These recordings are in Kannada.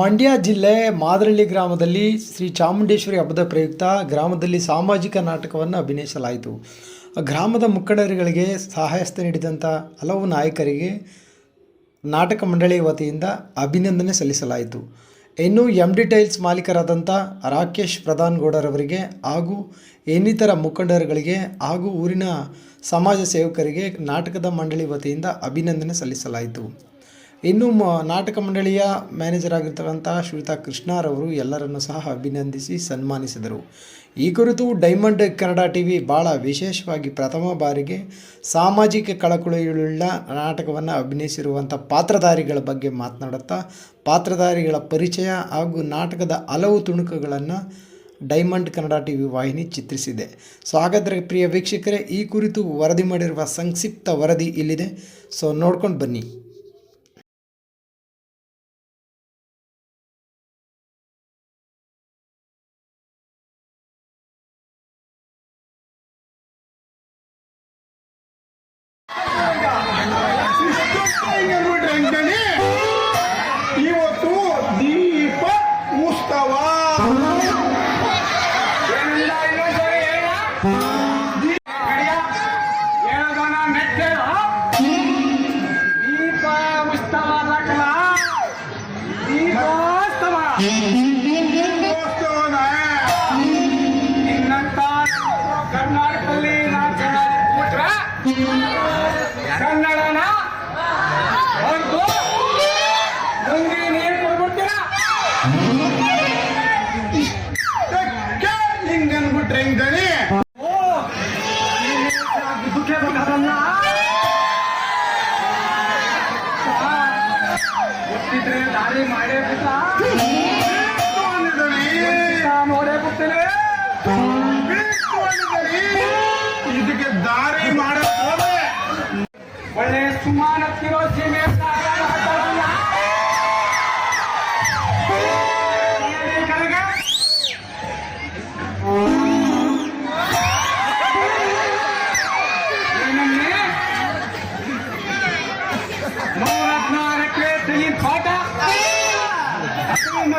ಮಂಡ್ಯ ಜಿಲ್ಲೆ ಮಾದರಳ್ಳಿ ಗ್ರಾಮದಲ್ಲಿ ಶ್ರೀ ಚಾಮುಂಡೇಶ್ವರಿ ಹಬ್ಬದ ಪ್ರಯುಕ್ತ ಗ್ರಾಮದಲ್ಲಿ ಸಾಮಾಜಿಕ ನಾಟಕವನ್ನು ಅಭಿನಯಿಸಲಾಯಿತು. ಗ್ರಾಮದ ಮುಖಂಡರುಗಳಿಗೆ ಸಹಾಯಸ್ಥ ನೀಡಿದಂಥ ಹಲವು ನಾಯಕರಿಗೆ ನಾಟಕ ಮಂಡಳಿ ವತಿಯಿಂದ ಅಭಿನಂದನೆ ಸಲ್ಲಿಸಲಾಯಿತು. ಇನ್ನು ಎಂ ಡಿ ಟೈಲ್ಸ್ ಮಾಲೀಕರಾದಂಥ ರಾಕೇಶ್ ಪ್ರಧಾನ್ ಗೌಡರವರಿಗೆ ಹಾಗೂ ಇನ್ನಿತರ ಮುಖಂಡರುಗಳಿಗೆ ಹಾಗೂ ಊರಿನ ಸಮಾಜ ಸೇವಕರಿಗೆ ನಾಟಕದ ಮಂಡಳಿ ವತಿಯಿಂದ ಅಭಿನಂದನೆ ಸಲ್ಲಿಸಲಾಯಿತು. ಇನ್ನು ನಾಟಕ ಮಂಡಳಿಯ ಮ್ಯಾನೇಜರ್ ಆಗಿರ್ತಕ್ಕಂಥ ಶ್ರೀತಾ ಕೃಷ್ಣಾರವರು ಎಲ್ಲರನ್ನು ಸಹ ಅಭಿನಂದಿಸಿ ಸನ್ಮಾನಿಸಿದರು. ಈ ಕುರಿತು ಡೈಮಂಡ್ ಕನ್ನಡ ಟಿ ವಿ ಭಾಳ ವಿಶೇಷವಾಗಿ ಪ್ರಥಮ ಬಾರಿಗೆ ಸಾಮಾಜಿಕ ಕಳಕಳಿಯುಳ್ಳ ನಾಟಕವನ್ನು ಅಭಿನಯಿಸಿರುವಂಥ ಪಾತ್ರಧಾರಿಗಳ ಬಗ್ಗೆ ಮಾತನಾಡುತ್ತಾ, ಪಾತ್ರಧಾರಿಗಳ ಪರಿಚಯ ಹಾಗೂ ನಾಟಕದ ಹಲವು ತುಣುಕುಗಳನ್ನು ಡೈಮಂಡ್ ಕನ್ನಡ ಟಿ ವಿ ವಾಹಿನಿ ಚಿತ್ರಿಸಿದೆ. ಸೊ ಹಾಗಾದರೆ ಪ್ರಿಯ ವೀಕ್ಷಕರೇ, ಈ ಕುರಿತು ವರದಿ ಮಾಡಿರುವ ಸಂಕ್ಷಿಪ್ತ ವರದಿ ಇಲ್ಲಿದೆ. ಸೊ, ನೋಡ್ಕೊಂಡು ಬನ್ನಿ. Mm-hmm.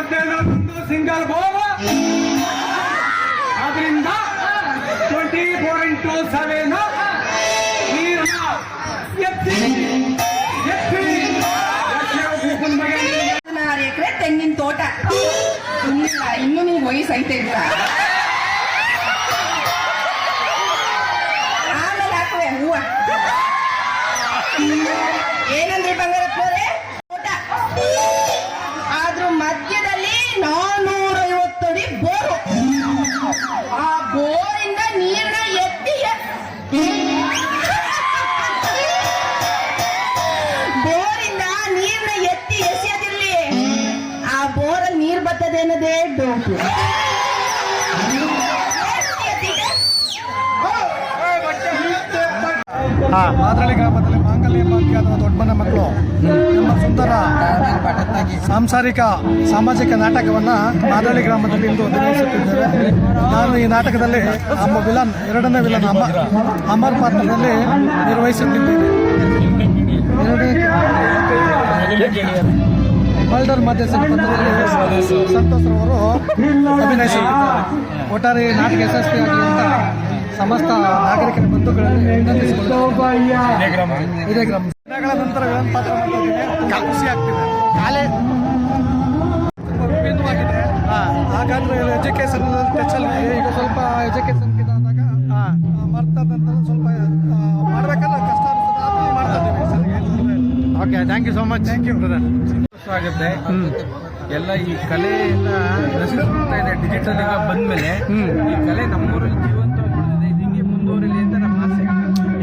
ಮಧ್ಯಾಹ್ನ ಒಂದು ಸಿಂಗಲ್ ಬೋಲ್ ಆದ್ರಿಂದ ಟ್ವೆಂಟಿ ಫೋರ್ ಇಂಟು ಸೆವೆನ್ ನೀರನ್ನ ಎತ್ತಿ ಎತ್ತಿ ಎತ್ತಿ ಬಗ್ಗೆ ಹದಿನಾರು ಎಕರೆ ತೆಂಗಿನ ತೋಟ ಸುಮ್ಮನಿಲ್ಲ ಇನ್ನು ನಿಂಗೆ ವಯಸ್ಸು ಐತೆ ಇಲ್ಲ ಆಮೇಲೆ ಹಾಕುವೆ ಹೂವ ಮಾದರಳ್ಳಿ ಗ್ರಾಮದಲ್ಲಿ ಮಾಂಗಲ್ಯ ಭಾಗ್ಯ ಅಥವಾ ದೊಡ್ಡಮನ ಮಕ್ಕಳು. ನಮ್ಮ ಸುಂದರ ಸಾಂಸಾರಿಕ ಸಾಮಾಜಿಕ ನಾಟಕವನ್ನು ಮಾದರಳ್ಳಿ ಗ್ರಾಮದಲ್ಲಿ ಇಂದು ನಿರ್ವಹಿಸುತ್ತಿದ್ದೇವೆ. ನಾನು ಈ ನಾಟಕದಲ್ಲಿ ನಮ್ಮ ವಿಲನ್ ಎರಡನೇ ವಿಲನ್ ಅಮ ಅಮರ್ ಪಾತ್ರದಲ್ಲಿ ನಿರ್ವಹಿಸುತ್ತಿದ್ದೇನೆ. ಮಲ್ಡರ್ ಮಧ್ಯ ಸಂಬಂಧದಲ್ಲಿ ಸಂತೋಷ್ ಅವರು ಅಭಿನಯಿಸುತ್ತಿದ್ದಾರೆ. ಒಟ್ಟಾರೆ ನಾಟಕ ಯಶಸ್ವಿಯಾಗಿ ಅಂತ ಸಮಸ್ತ ನಾಗರಿಕರ ಬಂಧುಗಳನ್ನು ದಿನಗಳ ನಂತರ ಪಾತ್ರ ಖುಷಿ ಆಗ್ತಿದೆ. ಕಾಲೇ ತುಂಬ ವಿಭಿನ್ನವಾಗಿದೆ ಹಾಗಾದ್ರೆ ಎಜುಕೇಶನ್ ಈಗ ಸ್ವಲ್ಪ ಎಜುಕೇಶನ್ ಇದಾದಾಗ ಸ್ವಲ್ಪ ಕಷ್ಟ. Okay thank you so much thank you brother ಆಗುತ್ತೆ. ಎಲ್ಲ ಈ ಕಲೆ ಎಲ್ಲ ನಶಿಸ್ತಾ ಇದೆ. ಡಿಜಿಟಲ್ ಬಂದ ಬಂದ್ಮೇಲೆ ಈ ಕಲೆ ನಮ್ಮ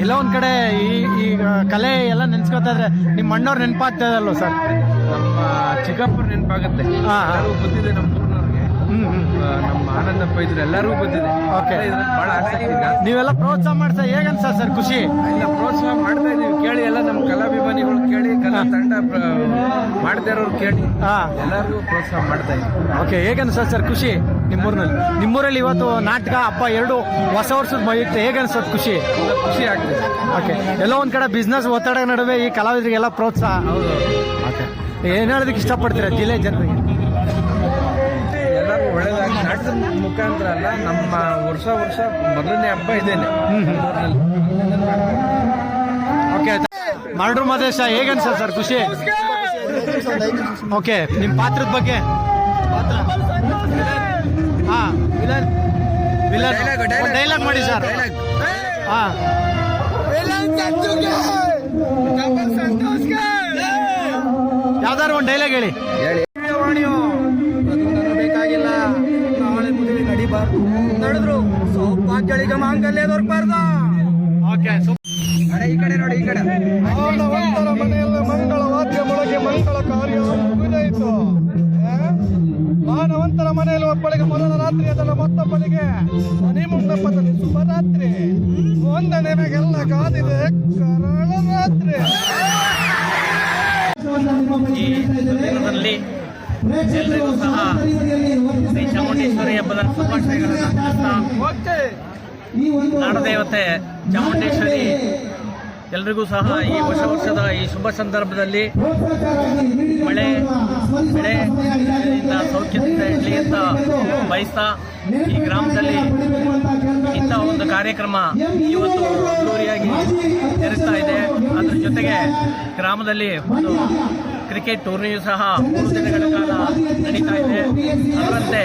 ಇಲ್ಲ ಒಂದ್ ಕಡೆ ಈ ಈಗ ಕಲೆ ಎಲ್ಲ ನೆನ್ಸ್ಕೊತಾ ಇದ್ರೆ ನಿಮ್ಮ ಅಣ್ಣವ್ರು ನೆನಪಾಗ್ತಾ ಇದಲ್ವ ಸರ್? ನಮ್ಮ ಚಿಕ್ಕಪ್ಪ ನೆನಪಾಗುತ್ತೆ. ಹಾ. ಬಂದಿದೆ ನಮ್ಮ ನಮ್ಮ ಆನಂದಪ್ಪ ಇದ್ರು ಎಲ್ಲರಿಗೂ ಬಂದಿದೆ ಓಕೆ. ಬಹಳ ಆಸಕ್ತಿ ಇದೆ. ನೀವೆಲ್ಲ ಪ್ರೋತ್ಸಾಹ ಮಾಡ್ತಾ ಹೇಗನ್ಸ ಸರ್ ಖುಷಿ? ಇಲ್ಲ ಪ್ರೋತ್ಸಾಹ ಮಾಡ್ತಾ ಇದೀವಿ ಕೇಳಿ ಎಲ್ಲ ನಮ್ಮ ಕಲಾಭಿಮಾನಿಗಳು ಕೇಳಿ ಕಲಾ ತಂಡ ಮಾಡ್ತಾ ಇರೋರು ಕೇಳಿ. ಹಾ. ಎಲ್ಲರಿಗೂ ಪ್ರೋತ್ಸಾಹ ಮಾಡ್ತಾ ಇದ್ದೀವಿ. ಓಕೆ ಹೇಗನ್ಸ ಸರ್ ಖುಷಿ ನಿಮ್ಮೂರಿನಲ್ಲಿ? ನಿಮ್ಮೂರಲ್ಲಿ ಇವತ್ತು ನಾಟಕ ಹಬ್ಬ ಎರಡು ಹೊಸ ವರ್ಷದ ಮಯುಕ್ತ ಹೇಗನ್ಸೋದು ಖುಷಿ? ಖುಷಿ ಆಗ್ತದೆ. ಓಕೆ ಎಲ್ಲೋ ಒಂದ್ ಕಡೆ ಬಿಸ್ನೆಸ್ ಒತ್ತಡ ನಡುವೆ ಈ ಕಲಾವಿದರಿಗೆಲ್ಲ ಪ್ರೋತ್ಸಾಹ. ಹೌದು. ಓಕೆ. ಏನ್ ಹೇಳೋದಕ್ಕೆ ಇಷ್ಟಪಡ್ತೀರಾ? ಜಿಲ್ಲೆ ಜನರಿಗೆ. ಒಳ್ಳೇದಾಗಿ ನಾಟಕದ ಮುಖಾಂತರ ಅಲ್ಲ ನಮ್ಮ ವರ್ಷ ವರ್ಷ ಮೊದಲನೇ ಹಬ್ಬ ಇದೇನೆ. ಓಕೆ ಮರಡ್ರು ಮದೇಶ ಹೇಗನ್ಸ ಸರ್ ಖುಷಿ? ಓಕೆ ನಿಮ್ಮ ಪಾತ್ರದ ಬಗ್ಗೆ? ಹಾ ವಿಲನ್ ವಿಲನ್ ಡೈಲಾಗ್ ಮಾಡಿ ಸರ್. ಹಾ. ಯಾವ್ದಾದ್ರು ಒಂದು ಡೈಲಾಗ್ ಹೇಳಿ. ಬೇಕಾಗಿಲ್ಲ ನಡೆದ್ರು ಸೌಭಾಗ್ಯಳಿಗೆ ಮಾಂಗಲ್ಯ ದೊರಕಬಾರ್ದ ಓಕೆ ಈ ಕಡೆ ನೋಡಿ ಈ ಕಡೆ. ಮಾನವಂತರ ಮನೆಯಲ್ಲಿ ಮಂಗಳ ವಾದ್ಯ ಮೊಳಗೆ ಮಂಗಳ ಕಾರ್ಯ ಮುಗಿದಾಯಿತು. ಮಾನವಂತರ ಮನೆಯಲ್ಲಿ ಒಬ್ಬಳಿಗೆ ಮೊದಲ ರಾತ್ರಿ ಅದರ ಮತ್ತೊಬ್ಬಳಿಗೆ ಮನೆ ರಾತ್ರಿ ಒಂದ ಒಂದನೆಮೆಗೆಲ್ಲ ಕಾದಿದೆ ಕರಳ ರಾತ್ರಿ. ಎಲ್ಲರಿಗೂ ಸಹ ಶ್ರೀ ಚಾಮುಂಡೇಶ್ವರಿ ಹಬ್ಬದ ಶುಭಾಶಯಗಳನ್ನು ನಾಡದೇವತೆ ಚಾಮುಂಡೇಶ್ವರಿ ಎಲ್ರಿಗೂ ಸಹ ಈ ಹೊಸ ವರ್ಷದ ಈ ಶುಭ ಸಂದರ್ಭದಲ್ಲಿ ಮಳೆ ಬೆಳೆ ಸೌಖ್ಯದಿಂದ ಇರಲಿ ಅಂತ ಬಯಸ್ತಾ ಈ ಗ್ರಾಮದಲ್ಲಿ ಇಂಥ ಒಂದು ಕಾರ್ಯಕ್ರಮ ಇವತ್ತು ಅದ್ದೂರಿಯಾಗಿ ನಡೆಸ್ತಾ ಇದೆ. ಅದ್ರ ಜೊತೆಗೆ ಗ್ರಾಮದಲ್ಲಿ ಒಂದು ಕ್ರಿಕೆಟ್ ಟೂರ್ನಿಯೂ ಸಹ ಮೂರು ದಿನಗಳ ಕಾಲ ನಡೀತಾ ಇದೆ. ಅದರಂತೆ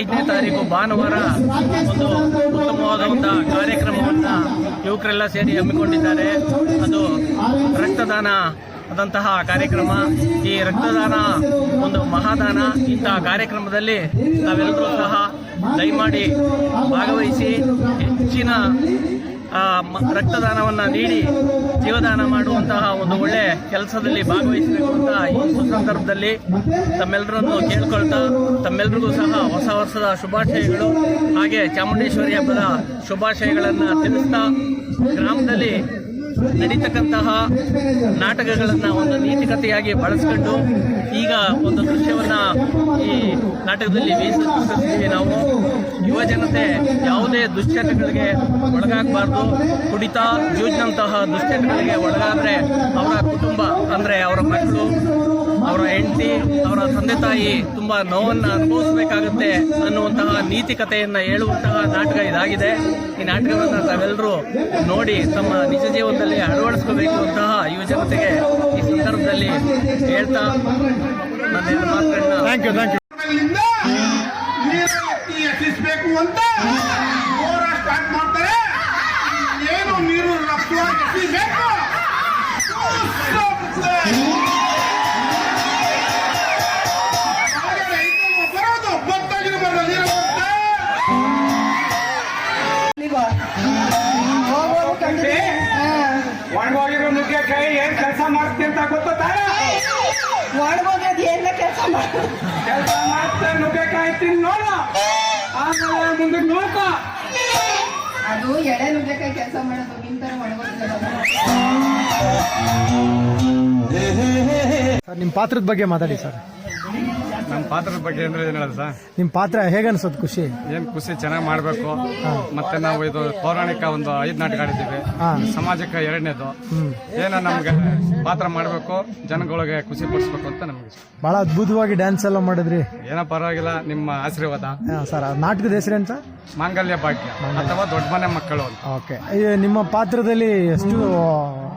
ಐದನೇ ತಾರೀಕು ಭಾನುವಾರ ಒಂದು ಉತ್ತಮವಾದಂಥ ಕಾರ್ಯಕ್ರಮವನ್ನು ಯುವಕರೆಲ್ಲ ಸೇರಿ ಹಮ್ಮಿಕೊಂಡಿದ್ದಾರೆ. ಅದು ರಕ್ತದಾನ ಆದಂತಹ ಕಾರ್ಯಕ್ರಮ. ಈ ರಕ್ತದಾನ ಒಂದು ಮಹಾದಾನ. ಇಂತಹ ಕಾರ್ಯಕ್ರಮದಲ್ಲಿ ನಾವೆಲ್ಲರೂ ಸಹ ದಯಮಾಡಿ ಭಾಗವಹಿಸಿ ಹೆಚ್ಚಿನ ರಕ್ತದಾನವನ್ನು ನೀಡಿ ಜೀವದಾನ ಮಾಡುವಂತಹ ಒಂದು ಒಳ್ಳೆ ಕೆಲಸದಲ್ಲಿ ಭಾಗವಹಿಸಬೇಕು ಅಂತ ಈ ಸಂದರ್ಭದಲ್ಲಿ ತಮ್ಮೆಲ್ಲರನ್ನು ಕೇಳ್ಕೊಳ್ತಾ ತಮ್ಮೆಲ್ಲರಿಗೂ ಸಹ ಹೊಸ ವರ್ಷದ ಶುಭಾಶಯಗಳು. ಹಾಗೆ ಚಾಮುಂಡೇಶ್ವರಿ ಹಬ್ಬದ ಶುಭಾಶಯಗಳನ್ನು ತಿಳಿಸ್ತಾ ಗ್ರಾಮದಲ್ಲಿ ನಡೀತಕ್ಕಂತಹ ನಾಟಕಗಳನ್ನು ಒಂದು ನೀತಿಕತೆಯಾಗಿ ಬಳಸ್ಕೊಂಡು ಈಗ ಒಂದು ದೃಶ್ಯವನ್ನ ಈ ನಾಟಕದಲ್ಲಿ ವೀಕ್ಷಿಸ್ತೀವಿ ನಾವು. ಯುವ ಜನತೆ ಯಾವುದೇ ದುಶ್ಚಟಗಳಿಗೆ ಒಳಗಾಗಬಾರ್ದು. ಕುಡಿತ, ಜೂಜ್ನಂತಹ ದುಶ್ಚಟಗಳಿಗೆ ಒಳಗಾದ್ರೆ ಅವರ ಕುಟುಂಬ, ಅಂದ್ರೆ ಅವರ ಮಕ್ಕಳು, ಅವರ ಹೆಂಡತಿ, ಅವರ ತಂದೆ ತಾಯಿ ತುಂಬಾ ನೋವನ್ನು ಅನುಭವಿಸಬೇಕಾಗುತ್ತೆ ಅನ್ನುವಂತಹ ನೀತಿಕತೆಯನ್ನ ಹೇಳುವಂತಹ ನಾಟಕ ಇದಾಗಿದೆ. ಈ ನಾಟಕವನ್ನು ತಾವೆಲ್ಲರೂ ನೋಡಿ ತಮ್ಮ ನಿಜ ಜೀವನದಲ್ಲಿ ಅಳವಡಿಸ್ಕೋಬೇಕು ಅಂತಹ ಯುವ ಜನತೆಗೆ ಈ ಸಂದರ್ಭದಲ್ಲಿ ಹೇಳ್ತಾ ನನ್ನ ಮಾತುಗಳನ್ನ ಮಾಡ್ತೀನಿ ಅಂತ ಕೆಲಸ ಮಾಡ್ತಾ ನೋಡು. ಆಮೇಲೆ ಮುಂದೆ ನೋಡ್ಕೋ. ಅದು ಎಳೆ ನುಗ್ಗೆಕಾಯಿ ಕೆಲಸ ಮಾಡೋದು ನಿಮ್ ತರ ಸರ್ ನಿಮ್ಮ ಪಾತ್ರದ ಬಗ್ಗೆ ಮಾತಾಡಿ ಸರ್. ನಮ್ಮ ಪಾತ್ರದ ಬಗ್ಗೆ ಅಂದ್ರೆ ಏನ್ ಹೇಳೋದು ಸರ್? ನಿಮ್ಮ ಪಾತ್ರ ಹೇಗನ್ಸೋದು ಖುಷಿ? ಏನ್ ಖುಷಿ ಚೆನ್ನಾಗಿ ಮಾಡ್ಬೇಕು. ಮತ್ತೆ ನಾವು ಇದು ಪೌರಾಣಿಕ ಒಂದು ಐದ್ ನಾಟಕ ಆಡಿದ್ದೀವಿ. ಹಾ. ಸಮಾಜಕ್ಕೆ ಎರಡನೇದು. ಏನ ಏನೋ ನಮ್ಗೆ ಪಾತ್ರ ಮಾಡ್ಬೇಕು ಜನಗಳಿಗೆ ಖುಷಿ ಪಡಿಸ್ಬೇಕು ಅಂತ ನಮ್ಗೆ ಇಷ್ಟ. ಬಹಳ ಅದ್ಭುತವಾಗಿ ಡ್ಯಾನ್ಸ್ ಎಲ್ಲ ಮಾಡಿದ್ರಿ. ಏನೋ ಪರವಾಗಿಲ್ಲ ನಿಮ್ಮ ಆಶೀರ್ವಾದ. ಹಾ, ಸರ್ ಆ ನಾಟಕದ ಹೆಸರು ಅಂತ ಮಾಂಗಲ್ಯ ಭಾಗ್ಯ ಅಥವಾ ದೊಡ್ಡ ಮನೆ ಮಕ್ಕಳು ಅಂತ. ಓಕೆ. ನಿಮ್ಮ ಪಾತ್ರದಲ್ಲಿ ಎಷ್ಟು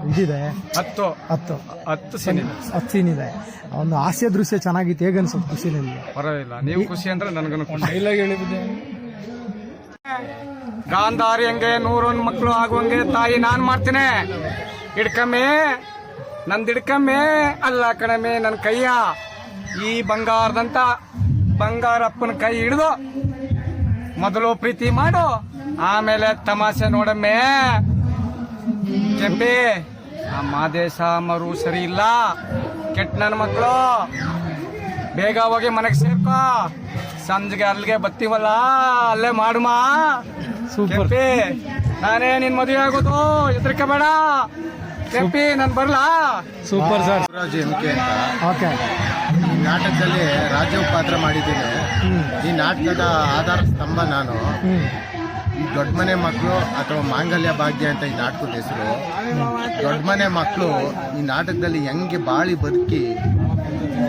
ಇದಿದೆ. ಹತ್ತು. ಹತ್ತು. ಹತ್ತು ಸೀನ್ ಇದೆ. ಹತ್ತು ಸೀನ್ ಇದೆ. ಒಂದು ಹಾಸ್ಯ ದೃಶ್ಯ ಚೆನ್ನಾಗಿತ್ತು. ಹೇಗೆ ಅನ್ಸುತ್ತೆ ಖುಷಿ ನಿಮಗೆ ಪರವಾಗಿಲ್ಲ. ನೀವು ಖುಷಿ ಅಂದ್ರೆ ನನಗೂ ಖುಷಿ. ಗಾಂಧಾರಿ ಹಂಗೆ ನೂರೊಂದು ಮಕ್ಕಳು ಆಗುವಂಗೆ ತಾಯಿ ನಾನು ಮಾಡ್ತೀನಿ. ಹಿಡ್ಕಮ್ಮೆ ನಂದು ಹಿಡ್ಕಮ್ಮೆ ಅಲ್ಲ ಕಣಮೆ ನನ್ನ ಕೈಯ ಈ ಬಂಗಾರದಂತ ಬಂಗಾರಪ್ಪನ ಕೈ ಹಿಡಿದು ಮೊದಲು ಪ್ರೀತಿ ಮಾಡು. ಆಮೇಲೆ ತಮಾಷೆ ನೋಡಮ್ಮೆ. ಕೆಂಪಿ ನಮ್ಮ ದೇಶ ಮರು ಸರಿ ಇಲ್ಲ. ಕೆಟ್ಟ ನನ್ನ ಮಕ್ಕಳು ಬೇಗ ಹೋಗಿ ಮನೆಗೆ ಸೇರ್ಕೋ. ಸಂಜೆಗೆ ಅಲ್ಲಿಗೆ ಬತ್ತೀವಲ್ಲ ಅಲ್ಲೇ ಮಾಡುಮ? ಸೂಪರ್ ನಾನೇ ನಿನ್ ಮದುವೆ ಆಗೋದು ಹೆದರಿಕೆ ಬೇಡ. ಕೆಂಪಿ ನಾನು ಬರಲಾ? Super sir Raju M K ಅಂತ. ಓಕೆ ಈ ನಾಟಕದಲ್ಲಿ ರಾಜೀವ್ ಪಾತ್ರ ಮಾಡಿದ್ದೀನಿ. ಈ ನಾಟಕದ ಆಧಾರ ಸ್ತಂಭ ನಾನು. ದೊಡ್ಡ ಮನೆ ಮಕ್ಕಳು ಅಥವಾ ಮಾಂಗಲ್ಯ ಭಾಗ್ಯ ಅಂತ ಈ ನಾಟಕದ ಹೆಸರು. ದೊಡ್ಡ ಮನೆ ಮಕ್ಕಳು ಈ ನಾಟಕದಲ್ಲಿ ಹೆಂಗೆ ಬಾಳಿ ಬದುಕಿ,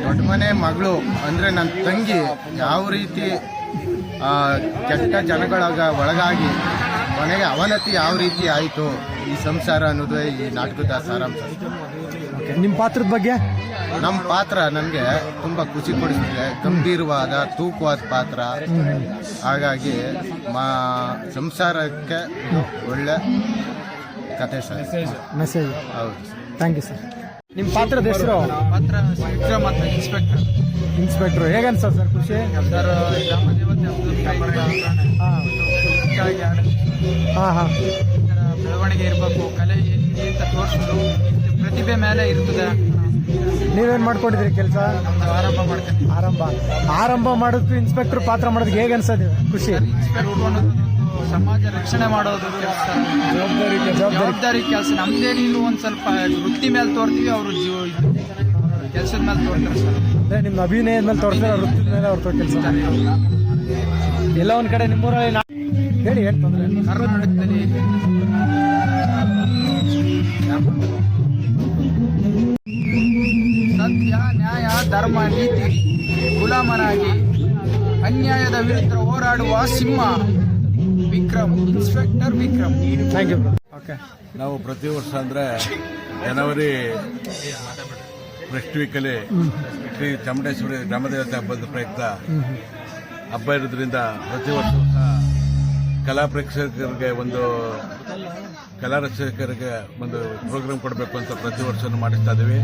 ದೊಡ್ಡ ಮನೆ ಮಗಳು ಅಂದರೆ ನನ್ನ ತಂಗಿ ಯಾವ ರೀತಿ ಕೆಟ್ಟ ಜನಗಳಾಗ ಒಳಗಾಗಿ ಕೊನೆಗೆ ಅವನತಿ ಯಾವ ರೀತಿ ಆಯಿತು ಈ ಸಂಸಾರ ಅನ್ನೋದೇ ಈ ನಾಟಕದ ಸಾರಾಂಶ. ನಿಮ್ಮ ಪಾತ್ರದ ಬಗ್ಗೆ? ನಮ್ಮ ಪಾತ್ರ ನನಗೆ ತುಂಬ ಖುಷಿ ಕೊಡಿಸ್ತಿದೆ. ಗಂಭೀರವಾದ ತೂಕವಾದ ಪಾತ್ರ. ಹಾಗಾಗಿ ಮಾ ಸಂಸಾರಕ್ಕೆ ಒಳ್ಳೆ ಕತೆ ಸರ್. ಮೆಸೇಜ್ ಹೌದು ಥ್ಯಾಂಕ್ ಯು ಸರ್ ನಿಮ್ಮ ಪಾತ್ರದ ಹೆಸರು? ಪಾತ್ರ ವಿಕ್ರಮ್ ಅಂತ ಇನ್ಸ್ಪೆಕ್ಟರ್ ಇನ್ಸ್ಪೆಕ್ಟ್ರು ಹೇಗನ್ಸ ಸರ್ ಖುಷಿ? ಸರ್ ಗ್ರಾಮ ದೇವತೆ ಹಾಂ. ಹಾಂ ಹಾಂ. ಬೆಳವಣಿಗೆ ಇರಬೇಕು ಕಲೆ ಅಂತ ತೋರಿಸೋದು ಪ್ರತಿಭೆ ಮೇಲೆ ಇರ್ತದೆ. ನೀವೇನು ಮಾಡ್ಕೊಂಡಿದ್ರಿ ಕೆಲಸ? ನಮ್ದು ಆರಂಭ ಮಾಡ್ತೀನಿ. ಆರಂಭ. ಆರಂಭ ಮಾಡೋದಕ್ಕೂ ಇನ್ಸ್ಪೆಕ್ಟರ್ ಪಾತ್ರ ಮಾಡೋದು ಹೇಗೆ ಅನ್ಸೋದು ಖುಷಿ? ಸಮಾಜ ರಕ್ಷಣೆ ಮಾಡೋದು ಕೆಲಸ. ಜವಾಬ್ದಾರಿ ಜವಾಬ್ದಾರಿ. ಕೆಲಸ. ಕೆಲಸ ನಮ್ದೇನಿಲ್ಲ ಒಂದು ಸ್ವಲ್ಪ ವೃತ್ತಿ ಮೇಲೆ ತೋರ್ತೀವಿ ಅವರು ಜೀವ ಕೆಲಸದ ಮೇಲೆ ತೋರ್ತಾರೆ ಸರ್. ಅದೇ ನಿಮ್ಮ ಅಭಿನಯದ ಮೇಲೆ ತೋರ್ತಾರೆ ವೃತ್ತಿ ಮೇಲೆ ಅವ್ರ ಕೆಲಸ. ಎಲ್ಲ ಒಂದ್ ಕಡೆ ನಿಮ್ಮೂರಲ್ಲಿ ನಾ ಹೇಳಿ ಏನು ತೊಂದರೆ ಕರ್ನಾಟಕದಲ್ಲಿ ಧರ್ಮ ನೀತಿ ಗುಲಾಮನಾಗಿ ಅನ್ಯಾಯದ ವಿರುದ್ಧ ಹೋರಾಡುವ ಸಿಂಹ Vikram inspector Vikram. Thank you okay ನಾವು ಪ್ರತಿ ವರ್ಷ ಅಂದ್ರೆ ಜನವರಿ ನೆಕ್ಸ್ಟ್ ವೀಕಲ್ಲಿ ಶ್ರೀ ಚಾಮುಂಡೇಶ್ವರಿ ಗ್ರಾಮದೇವತೆ ಹಬ್ಬದ ಪ್ರಯುಕ್ತ ಹಬ್ಬ ಇರೋದ್ರಿಂದ ಪ್ರತಿ ವರ್ಷ ಕಲಾ ಪ್ರೇಕ್ಷಕರಿಗೆ ಒಂದು ಕಲಾ ರಕ್ಷಕರಿಗೆ ಒಂದು ಪ್ರೋಗ್ರಾಮ್ ಕೊಡಬೇಕು ಅಂತ ಪ್ರತಿ ವರ್ಷ ಮಾಡಿಸ್ತಾ ಇದ್ದೀವಿ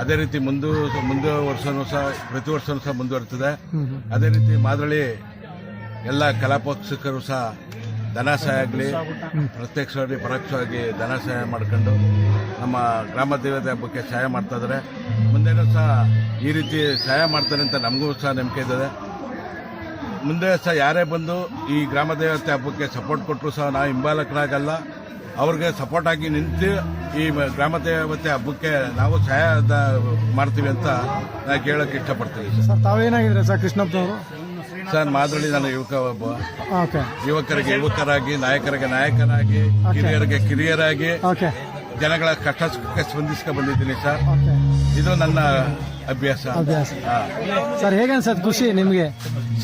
ಅದೇ ರೀತಿ ಮುಂದು ಮುಂದೆ ವರ್ಷನೂ ಸಹ ಪ್ರತಿ ವರ್ಷನೂ ಸಹ ಮುಂದುವರ್ತದೆ. ಅದೇ ರೀತಿ ಮಾದಳಿ ಎಲ್ಲ ಕಲಾಪಕ್ಷಕರು ಸಹ ಧನ ಸಹಾಯ ಆಗಲಿ ಪ್ರತ್ಯಕ್ಷವಾಗಿ ಪರೋಕ್ಷವಾಗಿ ಧನ ಸಹಾಯ ಮಾಡ್ಕೊಂಡು ನಮ್ಮ ಗ್ರಾಮ ದೇವತೆ ಹಬ್ಬಕ್ಕೆ ಸಹಾಯ ಮಾಡ್ತಾ ಇದ್ದಾರೆ ಮುಂದೆ ಸಹ ಈ ರೀತಿ ಸಹಾಯ ಮಾಡ್ತಾರೆ ಅಂತ ನಮಗೂ ಸಹ ನಂಬಿಕೆ ಇದೆ ಮುಂದೆ ಸಹ ಯಾರೇ ಬಂದು ಈ ಗ್ರಾಮ ದೇವತೆ ಹಬ್ಬಕ್ಕೆ ಸಪೋರ್ಟ್ ಕೊಟ್ಟರು ಸಹ ನಾವು ಹಿಂಬಾಲಕರಾಗಲ್ಲ. ಅವ್ರಿಗೆ ಸಪೋರ್ಟ್ ಆಗಿ ನಿಂತು ಈ ಗ್ರಾಮ ದೇವತೆ ಹಬ್ಬಕ್ಕೆ ನಾವು ಸಹಾಯ ಮಾಡ್ತೀವಿ ಅಂತ ನಾನು ಕೇಳಕ್ಕೆ ಇಷ್ಟಪಡ್ತೀನಿ ಸರ್. ತಾವೇನಾಗಿದ್ರೆ ಸರ್ ಕೃಷ್ಣಪ್ಪನವರು ಸರ್ ಮಾದಳಿ ನಾನು ಯುವಕ ಒಬ್ಬ. ಯುವಕರಿಗೆ ಯುವಕರಾಗಿ ನಾಯಕರಿಗೆ ನಾಯಕನಾಗಿ ಕಿರಿಯರಿಗೆ ಕಿರಿಯರಾಗಿ ಜನಗಳ ಕಷ್ಟ ಸ್ಪಂದಿಸ್ಕೊ ಬಂದಿದ್ದೀನಿ ಸರ್. ಇದು ನನ್ನ ಅಭ್ಯಾಸ. ಅಭ್ಯಾಸ. ಸರ್ ಹೇಗೆ ಸರ್ ಖುಷಿ ನಿಮಗೆ?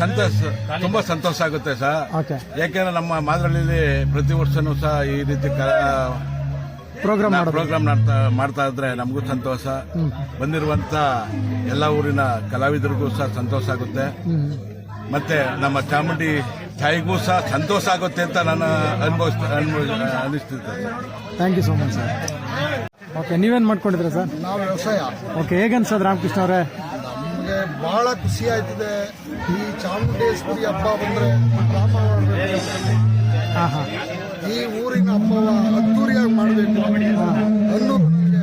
ಸಂತೋಷ ತುಂಬಾ ಸಂತೋಷ ಆಗುತ್ತೆ ಸರ್. ಓಕೆ. ಯಾಕೆಂದ್ರೆ ನಮ್ಮ ಮಾದರಳ್ಳಿಲಿ ಪ್ರತಿ ವರ್ಷನೂ ಸಹ ಈ ರೀತಿ ಪ್ರೋಗ್ರಾಮ್ ಪ್ರೋಗ್ರಾಮ್ ಮಾಡ್ತಾ ಮಾಡ್ತಾ ಇದ್ರೆ ನಮಗೂ ಸಂತೋಷ. ಬಂದಿರುವಂತ ಎಲ್ಲ ಊರಿನ ಕಲಾವಿದರಿಗೂ ಸಹ ಸಂತೋಷ ಆಗುತ್ತೆ. ಮತ್ತೆ ನಮ್ಮ ಚಾಮುಂಡಿ ತಾಯಿಗೂ ಸಹ ಸಂತೋಷ ಆಗುತ್ತೆ ಅಂತ ನಾನು ಅನುಭವಿಸ್ ಅನಿಸ್ತಿದ್ದೆ thank you so much sir okay ನೀವೇನ್ ಮಾಡ್ಕೊಂಡಿದ್ರೆ ಸರ್? ನಾವು ವ್ಯವಸಾಯ. ಓಕೆ ಹೇಗೆ ಅನ್ಸದ್ ರಾಮಕೃಷ್ಣ ಅವರೇ? ನಮಗೆ ಬಹಳ ಖುಷಿ ಆಯ್ತಿದೆ. ಈ ಚಾಮುಂಡೇಶ್ವರಿ ಹಬ್ಬ ಬಂದ್ರೆ ಹಾಂ ಹಾಂ. ಈ ಊರಿನ ಹಬ್ಬವ ಅದ್ದೂರಿಯಾಗಿ ಮಾಡಬೇಕು. ಅನ್ನೋ ನನಗೆ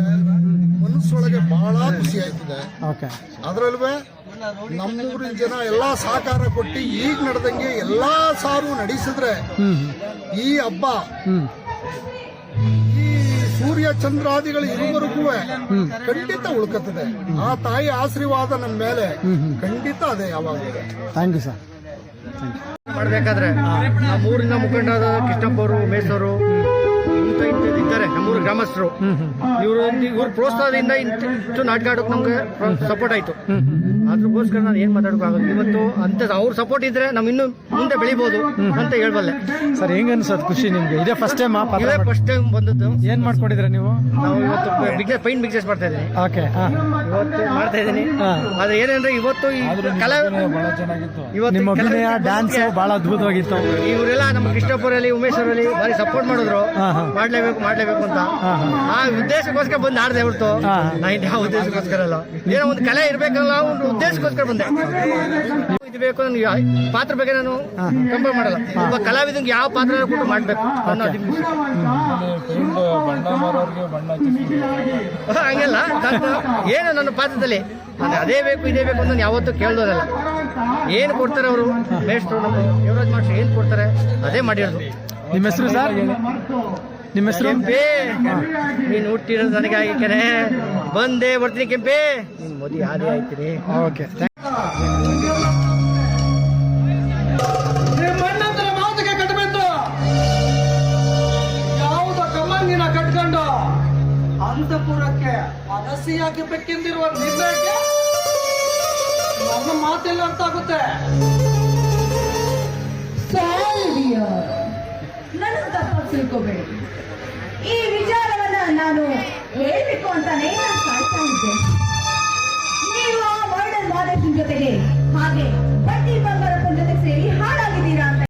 ಮನಸ್ಸೊಳಗೆ ಬಹಳ ಖುಷಿ ಆಯ್ತಿದೆ. ಓಕೆ. ಅದರಲ್ಲೂ ನಮ್ಮೂರಿನ ಜನ ಎಲ್ಲಾ ಸಹಕಾರ ಕೊಟ್ಟು ಈಗ ನಡೆದಂಗೆ ಎಲ್ಲಾ ಸಾರು ನಡೆಸಿದ್ರೆ ಈ ಹಬ್ಬ ಸೂರ್ಯ ಚಂದ್ರಾದಿಗಳು ಇರುವವರೆಗೂ ಖಂಡಿತ ಉಳ್ಕತ್ತದೆ. ಆ ತಾಯಿ ಆಶೀರ್ವಾದ ನಮ್ಮ ಮೇಲೆ ಖಂಡಿತ ಅದೇ ಯಾವಾಗ ಥ್ಯಾಂಕ್ ಯು ಸರ್ ಮಾಡಬೇಕಾದ್ರೆ ನಮ್ಮ ಊರಿನ ಮುಖಂಡರಾದ ಕೃಷ್ಣಪ್ಪ ಅವರು ಮೇಸವರು ಗ್ರಾಮಸ್ಥರು. ಇವರು ಇವ್ರ ಪ್ರೋತ್ಸಾಹದಿಂದ ಇಂಥ ಇಷ್ಟು ನಾಟಕ ಆಡೋಕೆ ನಮ್ಗೆ ಸಪೋರ್ಟ್ ಆಯ್ತು. ಅದ್ರಗೋಸ್ಕರ ನಾನು ಏನ್ ಮಾತಾಡೋಕ್ಕಾಗಲ್ಲ ಇವತ್ತು ಅಂತ ಅವ್ರ ಸಪೋರ್ಟ್ ಇದ್ರೆ ನಾವು ಇನ್ನು ಮುಂದೆ ಬೆಳಿಬೋದು ಅಂತ ಹೇಳ್ಬಲ್ಲೆ. ಸರ್ ಹೆಂಗ ಅನ್ಸತ್ ಖುಷಿ ನಿಮ್ಗೆ? ಇದೇ ಫಸ್ಟ್ ಟೈಮ್ ಇದೇ ಫಸ್ಟ್ ಟೈಮ್ ಬಂದದ್ದು. ಏನ್ ಮಾಡ್ಕೊಂಡಿದ್ರೆ ನೀವು? ನಾವು ಇವತ್ತು ಬಿಸ್ನೆಸ್ ಪೈಂಟ್ ಬಿಸ್ನೆಸ್ ಮಾಡ್ತಾ ಇದ್ದೀನಿ. ಓಕೆ ಹಾಂ. ಇವತ್ತು ಮಾಡ್ತಾ ಇದ್ದೀನಿ. ಆದ್ರೆ ಏನಂದ್ರೆ ಇವತ್ತು ಈ ಕಲಾ ಇವತ್ತು ನಿಮ್ಮ ಅಭಿನಯ ಡ್ಯಾನ್ಸ್ ಬಹಳ ಅದ್ಭುತವಾಗಿತ್ತು. ಇವರೆಲ್ಲ ನಮ್ಮ ಕೃಷ್ಣಪುರಲ್ಲಿ ಉಮೇಶ್ ಅವರಲ್ಲಿ ಭಾರಿ ಸಪೋರ್ಟ್ ಮಾಡಿದ್ರು. ಮಾಡ್ಲೇಬೇಕು ಮಾಡ್ಲೇಬೇಕು ಅಂತ. ಆ ಉದ್ದೇಶಕ್ಕೋಸ್ಕರ ಬಂದು ಆಡದೆ ಹೊರತು ನೈನ್ ನಾ ಯಾವ ಉದ್ದೇಶಕ್ಕೋಸ್ಕರ ಅಲ್ಲ. ಏನೋ ಒಂದು ಕಲೆ ಇರ್ಬೇಕಲ್ಲ ಒಂದು ಉದ್ದೇಶಕ್ಕೋಸ್ಕರ ಬಂದೆ. ಇದು ಬೇಕು ನನಗೆ ಪಾತ್ರ ಬಗ್ಗೆ ನಾನು ಕಂಪೇರ್ ಮಾಡಲ್ಲ. ಒಬ್ಬ ಕಲಾವಿದಂಗೆ ಯಾವ ಪಾತ್ರ ಕೂಡ ಮಾಡ್ಬೇಕು. ಹಂಗೆಲ್ಲ. ಏನು ನನ್ನ ಪಾತ್ರದಲ್ಲಿ? ಅದೇ ಬೇಕು ಇದೇ ಬೇಕು ಅಂತ ಯಾವತ್ತೂ ಕೇಳ್ದೋದಲ್ಲ ಏನು ಕೊಡ್ತಾರೆ ಅವರು? ಮೇಷ್ಟ್ರು ನಮ್ಮ ಯುವರಾಜ್ ಮಾಸ್ಟ್ರು ಏನು ಕೊಡ್ತಾರೆ? ಅದೇ ಮಾಡಿರೋದು. ನಿಮ್ಮ ಹೆಸರು ಸರ್? ನಿಮ್ಮ ಹೆಸರು? ಕೆಂಪೆ. ನೀನು ಹುಟ್ಟಿರೋದು ನನಗಾಗಿ ಕೆರೆ ಬಂದೇ ಬರ್ತೀನಿ ಕೆಂಪೆ. ನಿನ್ ಮದುವೆ ಆದಿ ಆಯ್ತೀನಿ. ಓಕೆ ಅಂತಪುರಕ್ಕೆ ಅರಸಿಯಾಗಿ ಬೆಕ್ಕಿಂದಿರುವ ನಿರ್ಣಯಕ್ಕೆ ನನ್ನ ಮಾತೆಲ್ಲ ಅರ್ಥ ಆಗುತ್ತೆ ನನ್ನ ತಪ್ಪಾಗಿ ತಿಳ್ಕೋಬೇಡಿ. ಈ ವಿಚಾರವನ್ನ ನಾನು ಹೇಳಬೇಕು ಅಂತಾನೆ ನಾನು ಕಾಯ್ತಾ ಇದ್ದೆ. ನೀವು ಆ ವರ್ಲ್ಡ್ ಜೊತೆಗೆ ಹಾಗೆ ಬಟ್ಟಿ ಬಂಗಾರ ಜೊತೆ ಸೇರಿ ಹಾಳಾಗಿದ್ದೀರಾ ಅಂತ